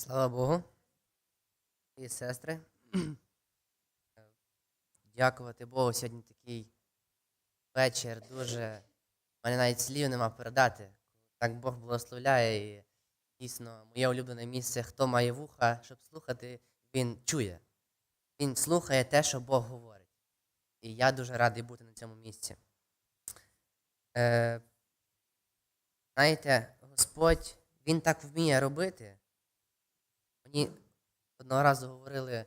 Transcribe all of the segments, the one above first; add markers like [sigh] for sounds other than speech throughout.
Слава Богу. І сестри. [clears throat] Дякувати Богу сьогодні такий вечір. Дуже. У мене навіть слів нема передати. Так Бог благословляє. І дійсно, моє улюблене місце, хто має вуха, щоб слухати, він чує. Він слухає те, що Бог говорить. І я дуже радий бути на цьому місці. Е, знаєте, Господь, Він так вміє робити. Мені одного разу говорили,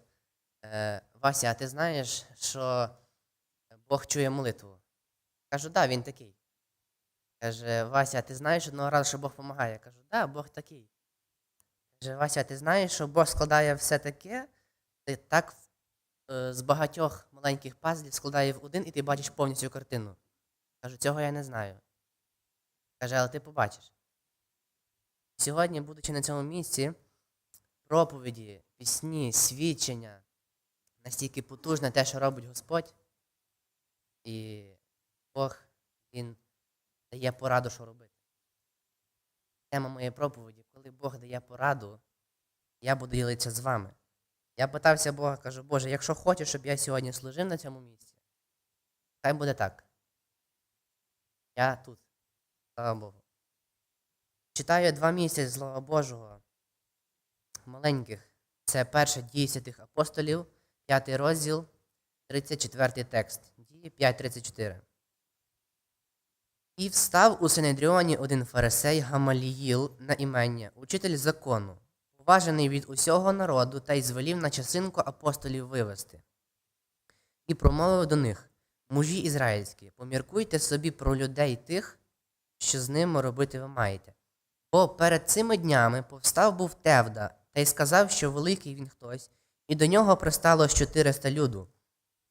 е, Вася, а ти знаєш, що Бог чує молитву? Кажу, да, він такий. Каже, Вася, а ти знаєш одного разу, що Бог допомагає? Кажу, да, Бог такий. Каже, Вася, а ти знаєш, що Бог складає все таке, ти так е, з багатьох маленьких пазлів складає в один, і ти бачиш повністю картину. Кажу, цього я не знаю. Каже, але ти побачиш. Сьогодні, будучи на цьому місці, проповіді, пісні, свідчення, настільки потужне те, що робить Господь, і Бог Він дає пораду, що робити. Тема моєї проповіді, коли Бог дає пораду, я буду ділитися з вами. Я питався Бога, кажу, Боже, якщо хочеш, щоб я сьогодні служив на цьому місці, хай буде так. Я тут. Слава Богу. Читаю два місця з Слова Божого маленьких. Це перше дії святих апостолів, п'ятий розділ, 34 текст. Дії 5.34. І встав у Синедріоні один фарисей Гамаліїл на імення, учитель закону, поважений від усього народу, та й звелів на часинку апостолів вивести. І промовив до них мужі ізраїльські, поміркуйте собі про людей тих, що з ними робити ви маєте. Бо перед цими днями повстав був Тевда, та й сказав, що великий він хтось, і до нього пристало з 400 люду.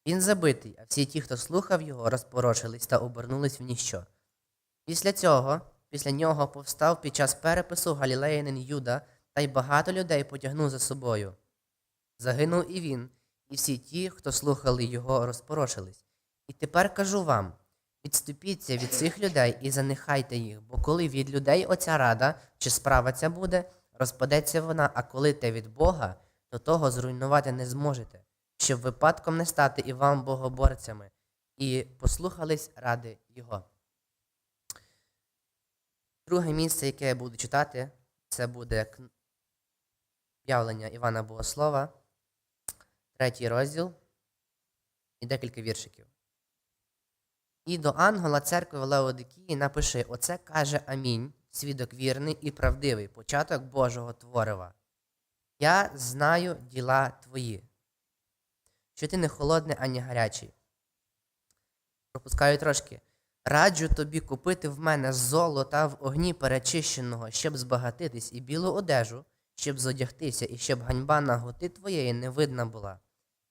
Він забитий, а всі ті, хто слухав його, розпорошились та обернулись в ніщо. Після цього, після нього повстав під час перепису галілеянин Юда, та й багато людей потягнув за собою. Загинув і він, і всі ті, хто слухали його, розпорошились. І тепер кажу вам: відступіться від цих людей і занехайте їх, бо коли від людей оця рада чи справа ця буде, розпадеться вона, а коли те від Бога, то того зруйнувати не зможете, щоб випадком не стати і вам богоборцями, і послухались ради Його. Друге місце, яке я буду читати, це буде об'явлення Івана Богослова, третій розділ і декілька віршиків. І до ангела церкви Леодикії напиши: Оце каже Амінь, свідок вірний і правдивий, початок Божого творива. Я знаю діла твої, що ти не холодний, ані гарячий. Пропускаю трошки. Раджу тобі купити в мене золота в огні перечищеного, щоб збагатитись, і білу одежу, щоб зодягтися, і щоб ганьба наготи твоєї не видна була,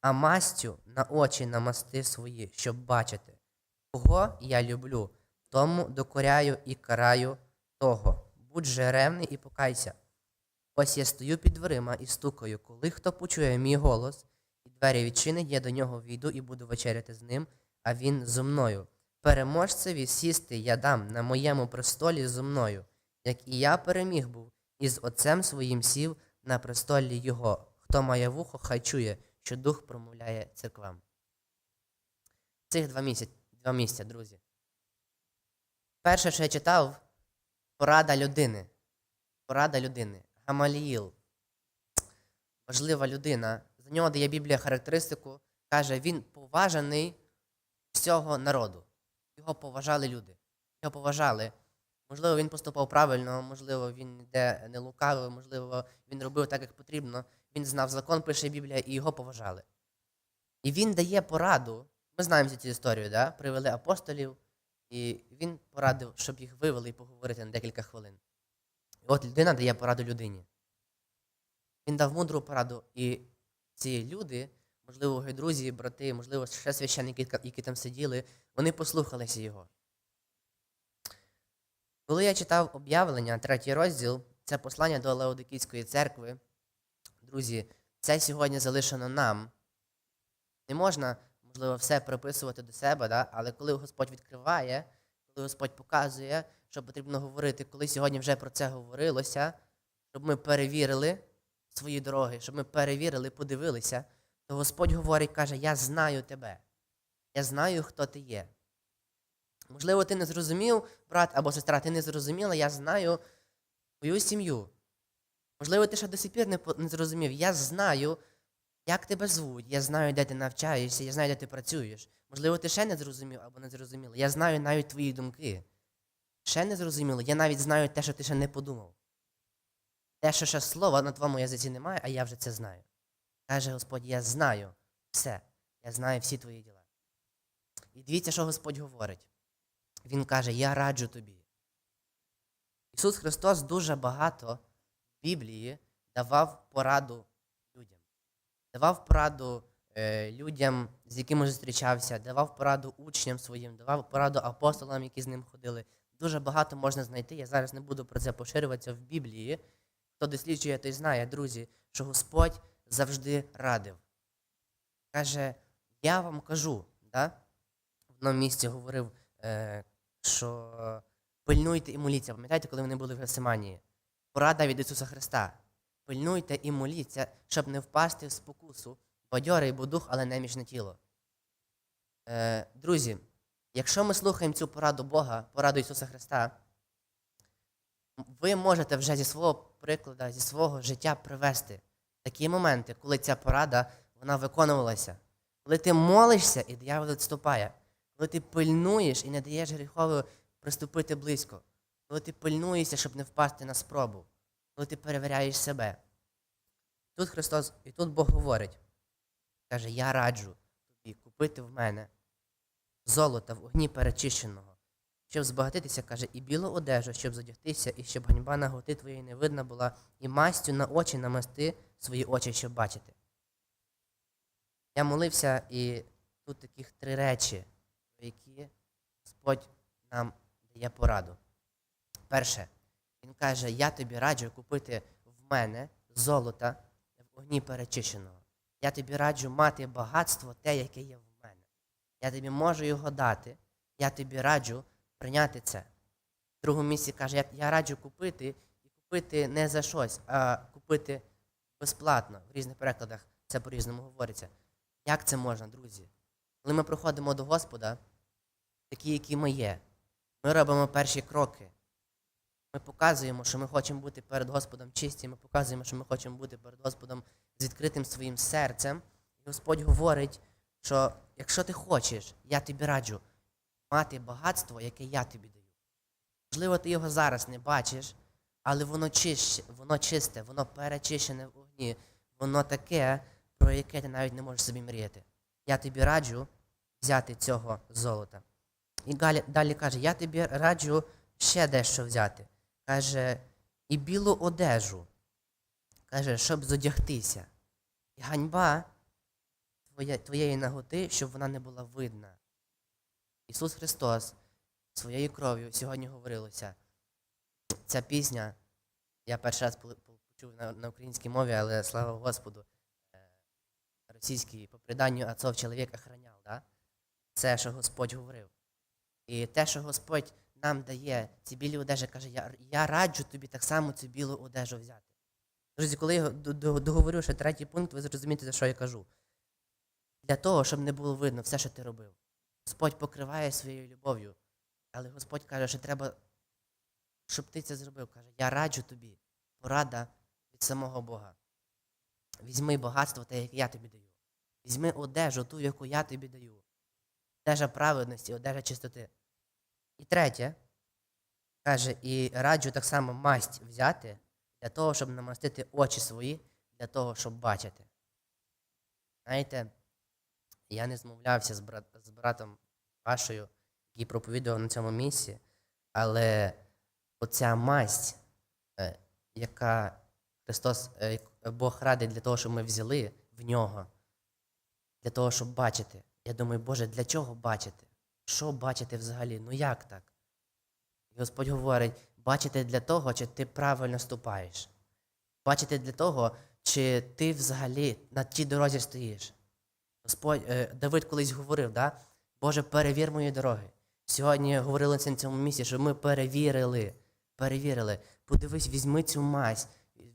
а мастю на очі намасти свої, щоб бачити. Кого я люблю, тому докоряю і караю того. Будь же ревний і покайся. Ось я стою під дверима і стукаю, коли хто почує мій голос, і двері відчинить, я до нього війду і буду вечеряти з ним, а він зо мною. Переможцеві сісти я дам на моєму престолі зо мною, як і я переміг був, і з отцем своїм сів на престолі його. Хто має вухо, хай чує, що дух промовляє церквам. Цих два місця, два місця, друзі. Перше, що я читав, порада людини. Порада людини. Гамаліїл. Важлива людина. За нього дає Біблія характеристику, каже, він поважаний всього народу. Його поважали люди. Його поважали. Можливо, він поступав правильно, можливо, він ніде не лукавив, можливо, він робив так, як потрібно. Він знав закон, пише Біблія, і його поважали. І він дає пораду. Ми знаємо цю історію, да? привели апостолів, і він порадив, щоб їх вивели і поговорити на декілька хвилин. І от людина дає пораду людині. Він дав мудру пораду, і ці люди, можливо, його друзі, брати, можливо, ще священники, які там сиділи, вони послухалися його. Коли я читав об'явлення, третій розділ, це послання до Леодикійської церкви, друзі, це сьогодні залишено нам. Не можна, можливо, все приписувати до себе, да? але коли Господь відкриває, коли Господь показує, що потрібно говорити, коли сьогодні вже про це говорилося, щоб ми перевірили, свої дороги, щоб ми перевірили, подивилися, то Господь говорить, каже, я знаю тебе. Я знаю, хто ти є. Можливо, ти не зрозумів, брат або сестра, ти не зрозуміла, я знаю твою сім'ю. Можливо, ти ще до сих пір не, зрозумів. Я знаю, як тебе звуть, я знаю, де ти навчаєшся, я знаю, де ти працюєш. Можливо, ти ще не зрозумів або не зрозуміла. Я знаю навіть твої думки. Ще не зрозуміло, я навіть знаю те, що ти ще не подумав. Те, що ще слова на твоєму язиці немає, а я вже це знаю. Каже Господь, я знаю все. Я знаю всі твої діла. І дивіться, що Господь говорить. Він каже: Я раджу тобі. Ісус Христос дуже багато в Біблії давав пораду. Давав пораду е, людям, з якими зустрічався, давав пораду учням своїм, давав пораду апостолам, які з ним ходили. Дуже багато можна знайти. Я зараз не буду про це поширюватися в Біблії. Хто досліджує, той знає, друзі, що Господь завжди радив. Каже, я вам кажу, да? в одному місці говорив, е, що пильнуйте і моліться. Пам'ятаєте, коли вони були в Гесиманії? Порада від Ісуса Христа. Пильнуйте і моліться, щоб не впасти в спокусу, бадьорий бо дух, але немічне тіло. Е, друзі, якщо ми слухаємо цю пораду Бога, пораду Ісуса Христа, ви можете вже зі свого прикладу, зі свого життя привести такі моменти, коли ця порада вона виконувалася. Коли ти молишся, і диявол відступає. Коли ти пильнуєш і не даєш гріхові приступити близько. Коли ти пильнуєшся, щоб не впасти на спробу. Коли ти перевіряєш себе. Тут Христос, і тут Бог говорить, каже, я раджу тобі купити в мене золота в огні перечищеного, щоб збагатитися, каже, і білу одежу, щоб задягтися, і щоб ганьба наготи твоєї не видна була, і мастю на очі намасти свої очі, щоб бачити. Я молився, і тут таких три речі, про які Господь нам дає пораду. Перше, Він каже, я тобі раджу купити в мене золота в огні перечищеного. Я тобі раджу мати багатство те, яке є в мене. Я тобі можу його дати, я тобі раджу прийняти це. В другому місці каже, я, я раджу купити і купити не за щось, а купити безплатно. В різних перекладах це по-різному говориться. Як це можна, друзі? Коли ми приходимо до Господа, такі, які ми є, ми робимо перші кроки. Ми показуємо, що ми хочемо бути перед Господом чисті, ми показуємо, що ми хочемо бути перед Господом з відкритим своїм серцем. І Господь говорить, що якщо ти хочеш, я тобі раджу мати багатство, яке я тобі даю. Можливо, ти його зараз не бачиш, але воно чище, воно чисте, воно перечищене в огні, воно таке, про яке ти навіть не можеш собі мріяти. Я тобі раджу взяти цього золота. І далі каже: я тобі раджу ще дещо взяти. Каже, і білу одежу. Каже, щоб зодягтися. І ганьба твоє, твоєї наготи, щоб вона не була видна. Ісус Христос своєю кров'ю сьогодні говорилося. Ця пісня, я перший раз почув на, на українській мові, але слава Господу, е, російський по преданню отцов чоловік охраняв. Да? Це, що Господь говорив. І те, що Господь нам дає, ці білі одежі, каже, я, я раджу тобі так само цю білу одежу взяти. Друзі, коли я договорю ще третій пункт, ви зрозумієте, за що я кажу. Для того, щоб не було видно все, що ти робив. Господь покриває своєю любов'ю, але Господь каже, що треба, щоб ти це зробив. Каже, я раджу тобі, порада від самого Бога. Візьми багатство те, яке я тобі даю. Візьми одежу, ту, яку я тобі даю. Одежа праведності, одежа чистоти. І третє, каже, і раджу так само масть взяти для того, щоб намастити очі свої, для того, щоб бачити. Знаєте, я не змовлявся з, брат, з братом Пашою, який проповідував на цьому місці, але оця масть, е, яка Христос, е, Бог радить для того, щоб ми взяли в нього, для того, щоб бачити. Я думаю, Боже, для чого бачити? Що бачити взагалі? Ну як так? І Господь говорить, бачити для того, чи ти правильно ступаєш. Бачити для того, чи ти взагалі на тій дорозі стоїш. Господь, е, Давид колись говорив, да? Боже, перевір мої дороги. Сьогодні говорили на цьому місці, що ми перевірили, перевірили. Подивись, візьми цю мазь,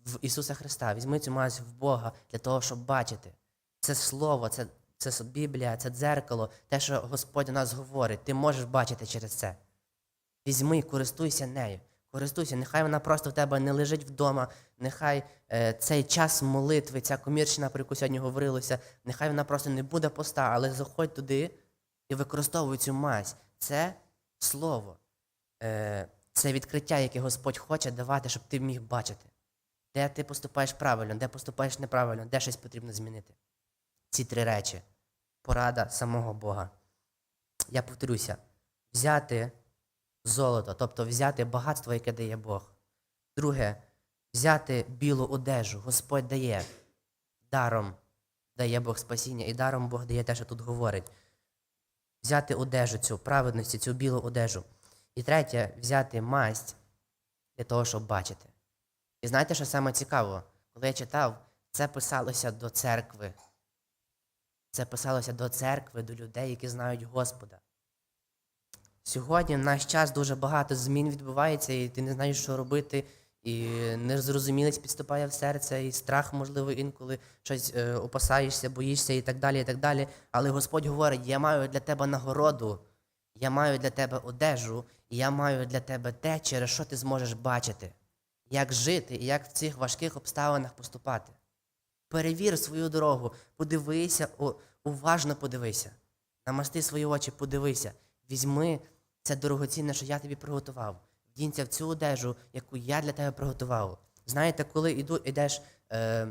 в Ісуса Христа, візьми цю мазь в Бога для того, щоб бачити. Це слово, це, це Біблія, це дзеркало, те, що Господь у нас говорить. Ти можеш бачити через це. Візьми, користуйся нею. Користуйся, нехай вона просто в тебе не лежить вдома, нехай е, цей час молитви, ця комірчина, про яку сьогодні говорилося, нехай вона просто не буде поста, але заходь туди і використовуй цю мазь. Це слово, е, це відкриття, яке Господь хоче давати, щоб ти міг бачити, де ти поступаєш правильно, де поступаєш неправильно, де щось потрібно змінити. Ці три речі. Порада самого Бога. Я повторюся, взяти золото, тобто взяти багатство, яке дає Бог. Друге, взяти білу одежу. Господь дає даром дає Бог спасіння, і даром Бог дає те, що тут говорить. Взяти одежу цю праведності, цю білу одежу. І третє, взяти масть для того, щоб бачити. І знаєте, що саме цікаво? Коли я читав, це писалося до церкви. Це писалося до церкви, до людей, які знають Господа. Сьогодні в наш час дуже багато змін відбувається, і ти не знаєш, що робити, і незрозумілість підступає в серце, і страх, можливо, інколи щось е, опасаєшся, боїшся і так далі, і так далі. Але Господь говорить: я маю для тебе нагороду, я маю для тебе одежу, і я маю для тебе те, через що ти зможеш бачити, як жити і як в цих важких обставинах поступати. Перевір свою дорогу, подивися, уважно подивися. Намасти свої очі, подивися. Візьми це дорогоцінне, що я тобі приготував. Вдінься в цю одежу, яку я для тебе приготував. Знаєте, коли іду, ідеш, е,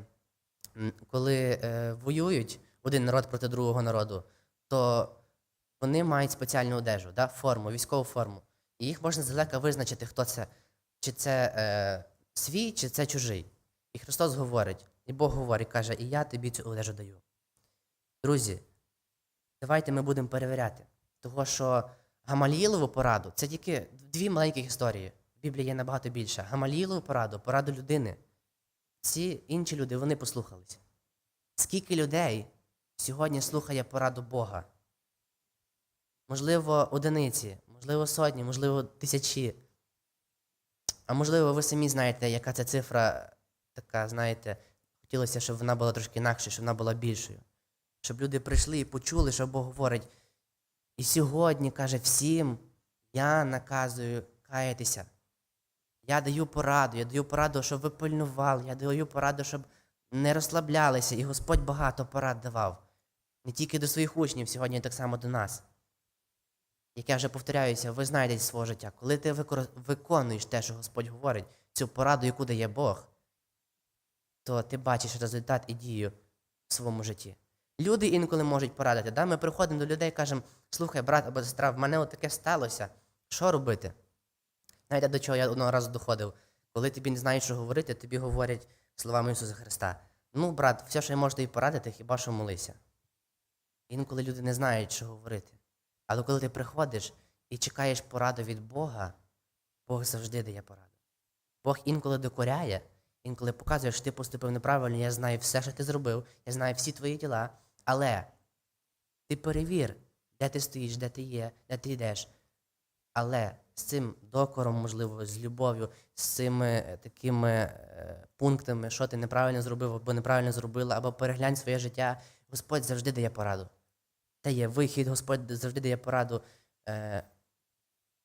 коли е, воюють один народ проти другого народу, то вони мають спеціальну одежу, да, форму, військову форму. І їх можна здалека визначити, хто це. Чи це е, свій, чи це чужий. І Христос говорить, і Бог говорить, каже, і я тобі цю одежу даю. Друзі, давайте ми будемо перевіряти. Того, що Гамаліїлову пораду це тільки дві маленьких історії. В Біблії є набагато більше. Гамаліїлову пораду, пораду людини. Ці інші люди вони послухались. Скільки людей сьогодні слухає пораду Бога? Можливо, одиниці, можливо, сотні, можливо, тисячі. А можливо, ви самі знаєте, яка ця цифра така, знаєте, хотілося, щоб вона була трошки інакше, щоб вона була більшою. Щоб люди прийшли і почули, що Бог говорить. І сьогодні каже всім, я наказую каятися. Я даю пораду, я даю пораду, щоб ви пильнували, я даю пораду, щоб не розслаблялися. І Господь багато порад давав. Не тільки до своїх учнів, сьогодні так само до нас. Як я вже повторяюся, ви знаєте зі свого життя, коли ти виконуєш те, що Господь говорить, цю пораду, яку дає Бог, то ти бачиш результат і дію в своєму житті. Люди інколи можуть порадити. Да? Ми приходимо до людей і кажемо, слухай, брат або сестра, в мене таке сталося. Що робити? Знаєте, до чого я одного разу доходив. Коли тобі не знають, що говорити, тобі говорять словами Ісуса Христа. Ну, брат, все, що я можу тобі порадити, хіба що молися. Інколи люди не знають, що говорити. Але коли ти приходиш і чекаєш пораду від Бога, Бог завжди дає пораду. Бог інколи докоряє, інколи показує, що ти поступив неправильно, я знаю все, що ти зробив, я знаю всі твої діла, але ти перевір, де ти стоїш, де ти є, де ти йдеш. Але з цим докором, можливо, з любов'ю, з цими е, такими е, пунктами, що ти неправильно зробив або неправильно зробила, або переглянь своє життя, Господь завжди дає пораду. Дає вихід, Господь завжди дає пораду е,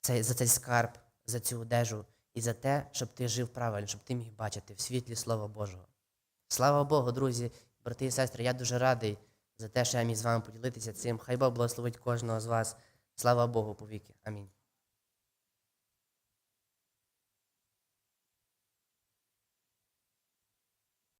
цей, за цей скарб, за цю одежу і за те, щоб ти жив правильно, щоб ти міг бачити в світлі Слова Божого. Слава Богу, друзі, брати і сестри, я дуже радий за те, що я міг з вами поділитися цим. Хай Бог благословить кожного з вас. Слава Богу повіки. Амінь.